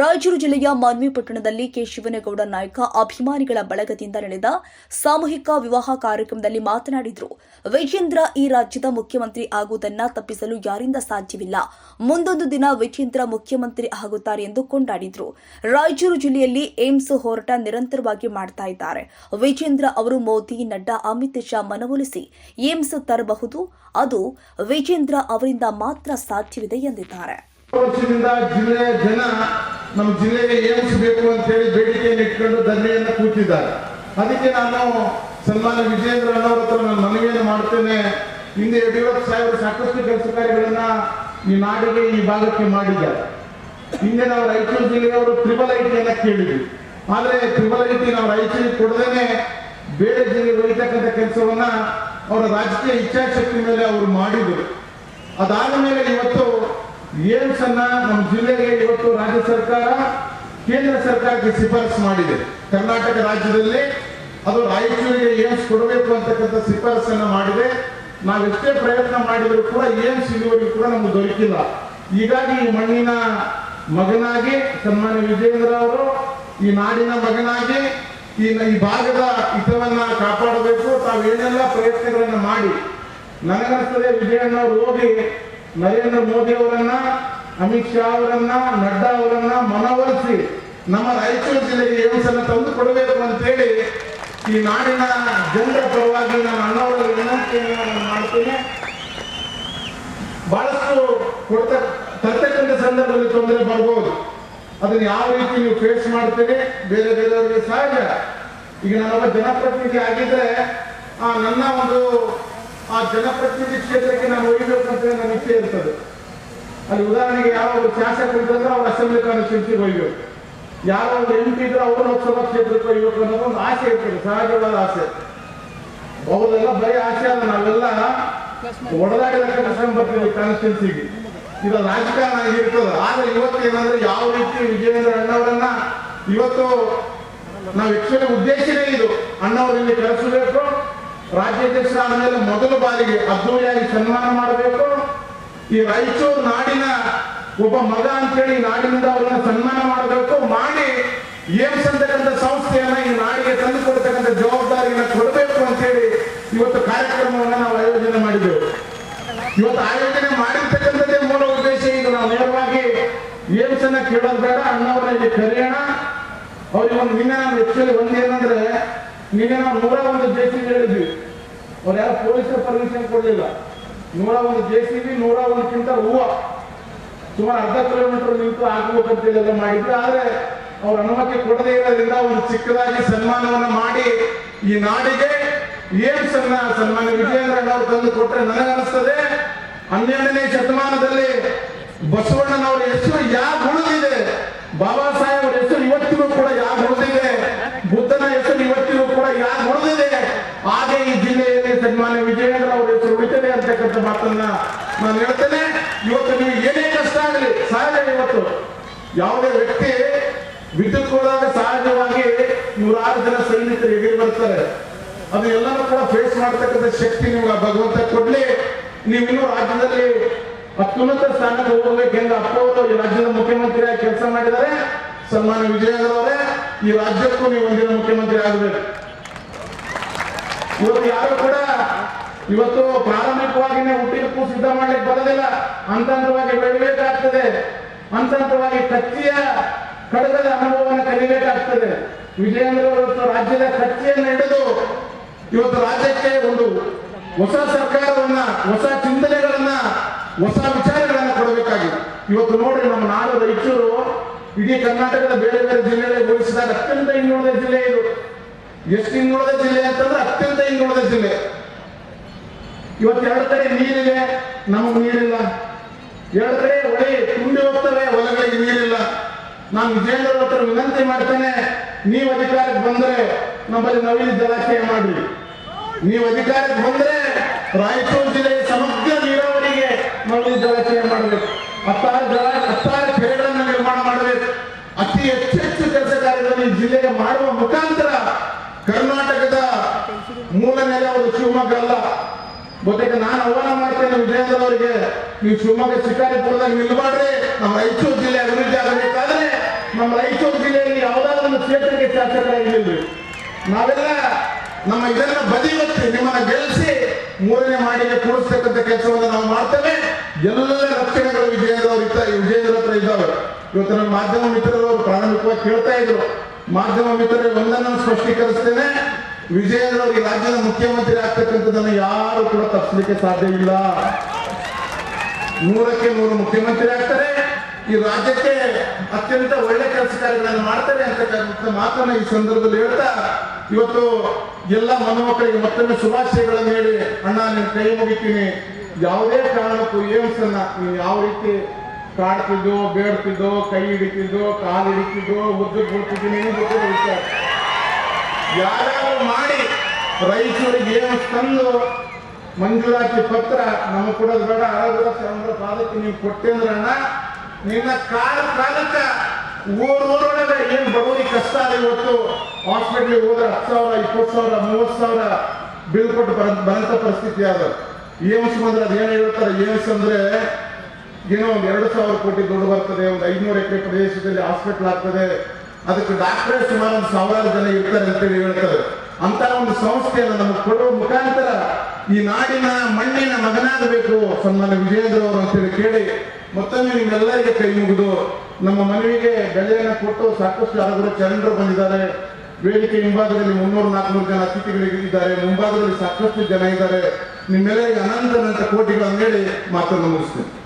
ರಾಯಚೂರು ಜಿಲ್ಲೆಯ ಮಾನ್ವಿ ಪಟ್ಟಣದಲ್ಲಿ ಕೆ ಶಿವನಗೌಡ ನಾಯಕ ಅಭಿಮಾನಿಗಳ ಬಳಗದಿಂದ ನಡೆದ ಸಾಮೂಹಿಕ ವಿವಾಹ ಕಾರ್ಯಕ್ರಮದಲ್ಲಿ ಮಾತನಾಡಿದರು. ವಿಜೇಂದ್ರ ಈ ರಾಜ್ಯದ ಮುಖ್ಯಮಂತ್ರಿ ಆಗುವುದನ್ನ ತಪ್ಪಿಸಲು ಯಾರಿಂದ ಸಾಧ್ಯವಿಲ್ಲ? ಮುಂದೊಂದು ದಿನ ವಿಜೇಂದ್ರ ಮುಖ್ಯಮಂತ್ರಿ ಆಗುತ್ತಾರೆ ಎಂದು ಕೊಂಡಾಡಿದರು. ರಾಯಚೂರು ಜಿಲ್ಲೆಯಲ್ಲಿ ಏಮ್ಸ್ ಹೋರಾಟ ನಿರಂತರವಾಗಿ ಮಾಡ್ತಾ ಇದ್ದಾರೆ. ವಿಜೇಂದ್ರ ಅವರು ಮೋದಿ, ನಡ್ಡಾ, ಅಮಿತ್ ಶಾ ಮನವೊಲಿಸಿ ಏಮ್ಸ್ ತರಬಹುದು? ಅದು ವಿಜೇಂದ್ರ ಅವರಿಂದ ಮಾತ್ರ ಸಾಧ್ಯವಿದೆ ಎಂದಿದ್ದಾರೆ. ನಮ್ಮ ಜಿಲ್ಲೆಗೆ ಏಮ್ಸ್ ಬೇಕು ಅಂತ ಹೇಳಿ ಬೇಡಿಕೆಯನ್ನು ಇಟ್ಕೊಂಡು ಧರ್ಮೆಯನ್ನು ಕೂತಿದ್ದಾರೆ. ಅದಕ್ಕೆ ನಾನು ಸನ್ಮಾನ ವಿಜೇಂದ್ರ ಅಣ್ಣವ್ರ ಹತ್ರ ನಾನು ಮನವಿಯನ್ನು ಮಾಡ್ತೇನೆ. ಹಿಂದೆ ಯಡಿಯೂರಪ್ಪ ಸಾಹೇಬರು ಸಾಕಷ್ಟು ಕೆಲಸ ಕಾರ್ಯಗಳನ್ನ ಈ ನಾಡಿಗೆ ಈ ಭಾಗಕ್ಕೆ ಮಾಡಿದ್ದಾರೆ. ಹಿಂದೆ ನಾವು ರಾಯಚೂರು ಜಿಲ್ಲೆಯವರು ತ್ರಿಬಲ್ ಐಟಿಯನ್ನು ಕೇಳಿದ್ವಿ. ಆದರೆ ತ್ರಿಬಲ್ ಐಟಿ ನಾವು ರಾಯಚೂರಿಗೆ ಕೊಡದೇನೆ ಬೇರೆ ಜಿಲ್ಲೆಗೆ ಒಯ್ತಕ್ಕಂಥ ಕೆಲಸವನ್ನ ಅವರ ರಾಜಕೀಯ ಇಚ್ಛಾಶಕ್ತಿ ಮೇಲೆ ಅವರು ಮಾಡಿದರು. ಅದಾದ ಮೇಲೆ ಇವತ್ತು ಏಮ್ಸ್ ಅನ್ನ ನಮ್ಮ ಜಿಲ್ಲೆಗೆ ಇವತ್ತು ರಾಜ್ಯ ಸರ್ಕಾರ, ಕೇಂದ್ರ ಸರ್ಕಾರಕ್ಕೆ ಶಿಫಾರಸು ಮಾಡಿದೆ. ಕರ್ನಾಟಕ ರಾಜ್ಯದಲ್ಲಿ ಅದು ರಾಯಚೂರಿಗೆ ಏಮ್ಸ್ ಕೊಡಬೇಕು ಅಂತಕ್ಕಂಥ ಶಿಫಾರಸನ್ನು ಮಾಡಿದೆ. ನಾವೆಷ್ಟೇ ಪ್ರಯತ್ನ ಮಾಡಿದರೂ ಕೂಡ ಏಮ್ಸ್ ಇದುವರೆಗೂ ಕೂಡ ನಮ್ಗೆ ದೊರಕಿಲ್ಲ. ಹೀಗಾಗಿ ಈ ಮಣ್ಣಿನ ಮಗನಾಗಿ ಸನ್ಮಾನ್ಯ ವಿಜೇಂದ್ರ ಅವರು, ಈ ನಾಡಿನ ಮಗನಾಗಿ ಈ ಈ ಭಾಗದ ಹಿತವನ್ನ ಕಾಪಾಡಬೇಕು. ತಾವೇನೆಲ್ಲ ಪ್ರಯತ್ನಗಳನ್ನು ಮಾಡಿ ನನಗನ್ಸ್ತದೆ ವಿಜಯಣ್ಣ ಅವರು ಹೋಗಿ ನರೇಂದ್ರ ಮೋದಿ ಅವರನ್ನ, ಅಮಿತ್ ಶಾ ಅವರನ್ನ, ನಡ್ಡಾ ಅವರನ್ನ ಮನವೊಲಿಸಿ ನಮ್ಮ ರಾಯಚೂರು ಜಿಲ್ಲೆಗೆ ಅನ್ನ ತಂದು ಕೊಡಬೇಕು ಅಂತ ಹೇಳಿ ಈ ನಾಡಿನ ಜನರ ಪರವಾಗಿ ನಾನು ಅಣ್ಣವರ ವಿನಂತಿಯನ್ನು ನಾನು ಮಾಡ್ತೇನೆ. ಬಹಳಷ್ಟು ಕೊಡ್ತ, ತರ್ತಕ್ಕಂಥ ಸಂದರ್ಭದಲ್ಲಿ ತೊಂದರೆ ಬರ್ಬೋದು ಅದನ್ನ ಯಾವ ರೀತಿ ನೀವು ಫೇಸ್ ಮಾಡ್ತೀರಿ, ಬೇರೆ ಬೇರೆಯವರಿಗೆ ಸಹಜ ಈಗ ನಾನೊಬ್ಬ ಜನಪ್ರತಿನಿಧಿ ಆಗಿದ್ರೆ ನನ್ನ ಒಂದು ಆ ಜನಪ್ರತಿನಿಧಿ ಕ್ಷೇತ್ರಕ್ಕೆ ನಾವು ಒಯ್ಯಬೇಕು ಅಂತ ನನ್ನ ಇಚ್ಛೆ ಇರ್ತದೆ. ಅಲ್ಲಿ ಉದಾಹರಣೆಗೆ ಒಬ್ಬರು ಶಾಸಕರು ಇದ್ದಂದ್ರೆ ಅವ್ರ ಅಸೆಂಬ್ಲಿ ಕಾನ್ಸ್ಟಿಟ್ಯೂನ್ಸಿಗೆ ಒಯ್ಯಬೇಕು ಯಾರೋ ಒಂದು ಎಂ ಪಿ ಇದ್ರೆ ಅವರು ಲೋಕಸಭಾ ಕ್ಷೇತ್ರಕ್ಕೆ ಒಯ್ಯಬೇಕು ಅನ್ನೋದು ಒಂದು ಆಸೆ ಇರ್ತದೆ, ಸಹಜವಾದ ಆಸೆ. ಹೌದಲ್ಲ ಬರೀ ಆಸೆ ಅಲ್ಲ, ನಾವೆಲ್ಲ ಒಡೆದಾಡಿದ ಕೆಲಸ ಬರ್ತೀವಿ ಕಾನ್ಸ್ಟಿಟ್ಯೂನ್ಸಿಗೆ. ಇದು ರಾಜಕಾರಣ ಆಗಿರ್ತದೆ, ಆದ್ರೆ ಇವತ್ತು ಏನಂದ್ರೆ ಯಾವ ರೀತಿ ವಿಜಯೇಂದ್ರ ಅಣ್ಣವರನ್ನ ಇವತ್ತು ನಾವು ಹೆಚ್ಚಿನ ಉದ್ದೇಶನೇ ಇದು. ಅಣ್ಣವರಲ್ಲಿ ಕರೆಸಬೇಕು ರಾಜ್ಯಾಧ್ಯಕ್ಷರಾದ ಆದಮೇಲೆ ಮೊದಲ ಬಾರಿಗೆ ಅದ್ದೂರಿಯಾಗಿ ಸನ್ಮಾನ ಮಾಡಬೇಕು. ಈ ರಾಯಚೂರು ನಾಡಿನ ಒಬ್ಬ ಮಗ ಅಂತೇಳಿ ನಾಡಿನಿಂದ ಅವರನ್ನ ಸನ್ಮಾನ ಮಾಡಬೇಕು. ಮಾಡಿ ಏಮ್ಸ್ ಅಂತಕ್ಕಂಥ ಸಂಸ್ಥೆಯನ್ನ ಈ ನಾಡಿಗೆ ತಂದು ಕೊಡ್ತಕ್ಕಂಥ ಜವಾಬ್ದಾರಿಯನ್ನ ಕೊಡಬೇಕು ಅಂತೇಳಿ ಇವತ್ತು ಕಾರ್ಯಕ್ರಮವನ್ನು ನಾವು ಆಯೋಜನೆ ಮಾಡಿದ್ದೆವು ಇವತ್ತು ಆಯೋಜನೆ ಮಾಡಿರ್ತಕ್ಕಂಥದ್ದೇ ಮೂಲ ಉದ್ದೇಶ ಇದು ನಾವು ನೇರವಾಗಿ ಏಮ್ಸ್ ಅನ್ನ ಕೇಳೋದು ಬೇಡ, ಅಣ್ಣವ್ರನ್ನ ಇಲ್ಲಿ ಕರೆಯೋಣ. ಅವ್ರಿಗೆ ಒಂದು ನಿನ್ನೆ ನಾನು ಆಕ್ಚುಲಿ ಒಂದು ನಿನ್ನೆ ನಾವು ನೂರ ಒಂದು ಜೆ ಸಿ ಹೇಳಿದ್ವಿ. ಅವ್ರು ಯಾರು ಪೊಲೀಸರು ಪರ್ಮಿಷನ್ ಕೊಡಲಿಲ್ಲ. ನೂರ ಒಂದು ಜೆ ಸಿ ಬಿ ನೂರ ಒಂದು ಕ್ವಿಂಟಲ್ ಹೂವು. ಸುಮಾರು ಅರ್ಧ ಕಿಲೋಮೀಟರ್ ನಿಂತು ಹಾಕಬೇಕಂತೇಳಿ ಮಾಡಿದ್ರು. ಆದ್ರೆ ಅವ್ರ ಅನುಮತಿ ಕೊಡದೇ ಇರೋದ್ರಿಂದ ಒಂದು ಚಿಕ್ಕದಾಗಿ ಸನ್ಮಾನವನ್ನು ಮಾಡಿ ಈ ನಾಡಿಗೆ ಏನ್ ಸನ್ಮಾನ ಸನ್ಮಾನ ವಿಜಯೇಂದ್ರ ಅವರು ತಂದು ಕೊಟ್ರೆ ನನಗನ್ನಿಸ್ತದೆ. ಹನ್ನೆರಡನೇ ಶತಮಾನದಲ್ಲಿ ಬಸವಣ್ಣನವರ ಹೆಸರು ಯಾವ ಉಳಿದಿದೆ? ಬಾಬಾ ಸಾಹೇಬ್ ಅವರ ಹೆಸರು ಇವತ್ತಿಗೂ ಕೂಡ ಯಾವ ಉಳಿದಿದೆ ಬುದ್ಧನ ಹೆಸರು ಇವತ್ತಿಗೂ ಕೂಡ ಯಾಕೆ ಉಳಿದಿದೆ ಹಾಗೆ ಈ ಜಿಲ್ಲೆಯಲ್ಲಿ ಸನ್ಮಾನ್ಯ ವಿಜಯೇಂದ್ರ ಅವರ ಹೆಸರು ಉಳಿತದೆ ಅಂತಕ್ಕಂಥ ಮಾತನ್ನ ನಾನು ಹೇಳ್ತೇನೆ. ಇವತ್ತು ನೀವು ಏನೇ ಕಷ್ಟ ಆಗಲಿ ಸಹಜ ಇವತ್ತು. ಯಾವುದೇ ವ್ಯಕ್ತಿ ವಿದ್ಯುತ್ ಹೋದಾಗ ಸಹಜವಾಗಿ ನೂರಾರು ಜನ ಸೈನಿಕರು ಎದುರು ಬರ್ತಾರೆ. ಅದು ಎಲ್ಲರೂ ಕೂಡ ಫೇಸ್ ಮಾಡ್ತಕ್ಕಂಥ ಶಕ್ತಿ ನಿಮ್ಗೆ ಭಗವಂತ ಕೊಡ್ಲಿ. ನೀವು ಇನ್ನೂ ರಾಜ್ಯದಲ್ಲಿ ಅತ್ಯುನ್ನತ ಸ್ಥಾನಕ್ಕೆ ಹೋಗಬೇಕೆಂದು ಅಪ್ಪವತ್ತು ಈ ರಾಜ್ಯದ ಮುಖ್ಯಮಂತ್ರಿಯಾಗಿ ಕೆಲಸ ಮಾಡಿದ್ದಾರೆ. ಸನ್ಮಾನ್ಯ ವಿಜಯೇಂದ್ರ ಅವರೇ ಈ ರಾಜ್ಯಕ್ಕೂ ನೀವು ಒಂದಿನ ಮುಖ್ಯಮಂತ್ರಿ ಆಗಬೇಕು. ಇವತ್ತು ಯಾರು ಕೂಡ ಇವತ್ತು ಪ್ರಾರಂಭಿಕವಾಗಿನೇ ಹುಟ್ಟಿದಕ್ಕೂ ಸಿದ್ಧ ಮಾಡ್ಲಿಕ್ಕೆ ಬರೋದಿಲ್ಲ. ಹಂತ ಹಂತವಾಗಿ ಬೆಳಿಬೇಕಾಗ್ತದೆ. ಹಂತ ಹಂತವಾಗಿ ಕಚ್ಚಿಯ ಕಡಗದ ಅನುಭವವನ್ನು ಕಲಿಬೇಕಾಗ್ತದೆ. ವಿಜಯೇಂದ್ರ ಇವತ್ತು ರಾಜ್ಯದ ಕಚ್ಚಿಯನ್ನು ಹಿಡಿದು ಇವತ್ತು ರಾಜ್ಯಕ್ಕೆ ಒಂದು ಹೊಸ ಸರ್ಕಾರವನ್ನ, ಹೊಸ ಚಿಂತನೆಗಳನ್ನ, ಹೊಸ ವಿಚಾರಗಳನ್ನ ಕೊಡಬೇಕಾಗಿದೆ. ಇವತ್ತು ನೋಡ್ರಿ ನಮ್ಮ ನಾಡು ರಾಯಚೂರು ಇಡೀ ಕರ್ನಾಟಕದ ಬೇರೆ ಬೇರೆ ಜಿಲ್ಲೆಗಳಿಗೆ ಹೋಲಿಸಿದಾಗ ಅತ್ಯಂತ ಇನ್ನೂರ ಜಿಲ್ಲೆ ಇದು. ಎಷ್ಟು ಹಿಂದುಳಿದ ಜಿಲ್ಲೆ ಅಂತಂದ್ರೆ ಅತ್ಯಂತ ಹಿಂದುಳಿದ ಜಿಲ್ಲೆ. ಇವತ್ತು ಎರಡು ಕಡೆ ನೀರಿದೆ, ನಮಗೆ ನೀರಿಲ್ಲ. ಎರಡು ಕಡೆ ಹೊಳೆ ತುಂಬಿ ಹೋಗ್ತವೆ, ಹೊಲಗಳಿಗೆ ನೀರಿಲ್ಲ. ನಾನು ವಿಜೇಂದ್ರ ಹತ್ರ ವಿನಂತಿ ಮಾಡ್ತೇನೆ, ನೀವು ಅಧಿಕಾರಕ್ಕೆ ಬಂದ್ರೆ ನಮ್ಮಲ್ಲಿ ನವೀನ ಜಲಾಶಯ ಮಾಡಿ ನೀವು ಅಧಿಕಾರಕ್ಕೆ ಬಂದ್ರೆ ರಾಯಚೂರು ಜಿಲ್ಲೆಯ ಸಮಗ್ರ ನೀರಾವರಿಗೆ ನವೀನ ಜಲಾಶಯ ಮಾಡಬೇಕು ಹತ್ತಾರು ಜಲ ಹತ್ತಾರು ಕೆರೆಗಳನ್ನು ನಿರ್ಮಾಣ ಮಾಡಬೇಕು ಅತಿ ಹೆಚ್ಚು ಹೆಚ್ಚು ಕೆಲಸ ಕಾರ್ಯಗಳನ್ನು ಈ ಜಿಲ್ಲೆಗೆ ಮಾಡುವ ಮುಖಾಂತರ ಕರ್ನಾಟಕದ ಮೂಲ ನೆಲೆ ಅವರು ಶಿವಮೊಗ್ಗ ಅಲ್ಲ ಬಹುತೇಕ ನಾನು ಆಹ್ವಾನ ಮಾಡ್ತೇನೆ ವಿಜಯನಗರವರಿಗೆ ನೀವು ಶಿವಮೊಗ್ಗ ಶಿಕಾರಿಪುರದಲ್ಲಿ ನಿಲ್ಬಾಡ್ರಿ ನಮ್ಮ ರಾಯಚೂರು ಜಿಲ್ಲೆ ಅಭಿವೃದ್ಧಿ ಆಗಬೇಕಾದ್ರೆ ನಮ್ಮ ರಾಯಚೂರು ಜಿಲ್ಲೆಯಲ್ಲಿ ಯಾವುದಾದ್ರೂ ಒಂದು ಕ್ಷೇತ್ರಕ್ಕೆ ಶಾಸಕರಾಗಿರ್ಲಿ ನಾವೆಲ್ಲ ನಮ್ಮ ಇದನ್ನ ಬದಿಗೊತ್ತಿ ನಿಮ್ಮನ್ನ ಗೆಲ್ಲಿಸಿ ಮೂರನೇ ಮಾಡಿಗೆ ಕೂಡಿಸ್ತಕ್ಕಂಥ ಕೆಲಸವನ್ನು ನಾವು ಮಾಡ್ತೇವೆ. ಎಲ್ಲ ರಕ್ಷಣೆಗಳು ವಿಜಯದವರು ಇತ್ತ, ವಿಜಯನಗರ ಹತ್ರ ಇದ್ದಾವೆ. ಇವತ್ತು ನಮ್ಮ ಮಾಧ್ಯಮ ಮಿತ್ರರು ಪ್ರಾರಂಭಿಕವಾಗಿ ಕೇಳ್ತಾ ಇದ್ರು. ಮಾಧ್ಯಮ ಮಿತ್ರರಿಗೆ ಒಂದನ್ನು ಸ್ಪಷ್ಟೀಕರಿಸ್ತೇನೆ. ಈ ರಾಜ್ಯದ ಮುಖ್ಯಮಂತ್ರಿ ಆಗ್ತಕ್ಕಂಥದ್ದನ್ನು ಯಾರು ಕೂಡ ತಪ್ಪಿಸಲಿಕ್ಕೆ ಸಾಧ್ಯ ಇಲ್ಲ. ನೂರಕ್ಕೆ ನೂರು ಮುಖ್ಯಮಂತ್ರಿ ಆಗ್ತಾರೆ. ಈ ರಾಜ್ಯಕ್ಕೆ ಅತ್ಯಂತ ಒಳ್ಳೆ ಕೆಲಸ ಕಾರ್ಯಗಳನ್ನು ಮಾಡ್ತಾರೆ ಅಂತಕ್ಕಂಥ ಮಾತನ್ನ ಈ ಸಂದರ್ಭದಲ್ಲಿ ಹೇಳ್ತಾ, ಇವತ್ತು ಎಲ್ಲ ಮಕ್ಕಳಿಗೆ ಮತ್ತೊಮ್ಮೆ ಶುಭಾಶಯಗಳನ್ನು ಹೇಳಿ, ಅಣ್ಣ, ನಿನ್ ಕೈ ಮುಗಿತೀನಿ. ಯಾವುದೇ ಕಾರಣಕ್ಕೂ ಏಮ್ಸನ್ನ ನೀವು ಯಾವ ರೀತಿ ಕಾಡ್ತಿದ್ದೋ, ಬೇಡ್ತಿದ್ದೋ, ಕೈ ಹಿಡಿತಿದ್ದೋ, ಕಾಲು ಹಿಡಿತಿದ್ದೋ ಉದ್ದಕ್ಕೆ ಬಿಡ್ತಿದ್ದೀನಿ ಗೊತ್ತಿರೋ ಯಾರು ಮಾಡಿ ರೈತರಿಗೆ ಏನು ತಂದು ಮಂಜೂರಾತಿ ಪತ್ರ ನಮಗೆ ಕೊಡೋದು ಬೇಡ ಆರೋಗ್ಯ ಚಂದ್ರ ಪಾದಕ್ಕೆ ನೀವು ಕೊಟ್ಟೇಂದ್ರಣ್ಣ ನಿನ್ನ ಕಾಲ ಕಾಲಕ್ಕ ಊರು ಊರೊಳಗೆ ಏನು ಬಡವರಿಗೆ ಕಷ್ಟ ಅದ ಇವತ್ತು ಹಾಸ್ಪಿಟ್ಲಿಗೆ ಹೋದ್ರೆ ಹತ್ತು ಸಾವಿರ, ಇಪ್ಪತ್ತು ಸಾವಿರ, ಮೂವತ್ತು ಸಾವಿರ ಬಿಲ್ ಕೊಟ್ಟು ಬರ, ಬರಂತ ಪರಿಸ್ಥಿತಿ ಅದು. ಏಮ್ಸ್ ಬಂದ್ರೆ ಏನು ಹೇಳ್ತಾರೆ, ಏಮ್ಸ್ ಅಂದ್ರೆ ಏನೋ ಒಂದು ಎರಡು ಸಾವಿರ ಕೋಟಿ ದುಡ್ಡು ಬರ್ತದೆ, ಒಂದು ಐನೂರು ಎಕರೆ ಪ್ರದೇಶದಲ್ಲಿ ಹಾಸ್ಪಿಟ್ಲ್ ಆಗ್ತದೆ. ಅದಕ್ಕೆ ಡಾಕ್ಟರೇ ಸುಮಾರು ಒಂದು ಸಾವಿರಾರು ಜನ ಇರ್ತಾರೆ ಅಂತೇಳಿ ಹೇಳ್ತಾರೆ. ಅಂತ ಒಂದು ಸಂಸ್ಥೆಯನ್ನು ನಮಗೆ ಕೊಡುವ ಮುಖಾಂತರ ಈ ನಾಡಿನ ಮಣ್ಣಿನ ಮಗನಾಗಬೇಕು, ಸನ್ಮಾನ್ಯ ವಿಜಯೇಂದ್ರ ಅವರು ಅಂತೇಳಿ ಕೇಳಿ ಮತ್ತೊಮ್ಮೆ ನಿಮ್ಮೆಲ್ಲರಿಗೆ ಕೈ ಮುಗಿದು ನಮ್ಮ ಮನವಿಗೆ ಬೆಲೆಯನ್ನು ಕೊಟ್ಟು ಸಾಕಷ್ಟು ಯಾರಾದರೂ ಚರಣರು ಬಂದಿದ್ದಾರೆ. ವೇದಿಕೆ ಹಿಂಭಾಗದಲ್ಲಿ ಮುನ್ನೂರು, ನಾಲ್ಕುನೂರು ಜನ ಅತಿಥಿಗಳಿಗೆ ಇದ್ದಾರೆ. ಮುಂಭಾಗದಲ್ಲಿ ಸಾಕಷ್ಟು ಜನ ಇದ್ದಾರೆ. ನಿಮ್ಮೆಲ್ಲರಿಗೆ ಅನಂತ ಕೋಟಿಗಳನ್ನು ಹೇಳಿ ಮಾತನ್ನು ಮುಗಿಸ್ತೇನೆ.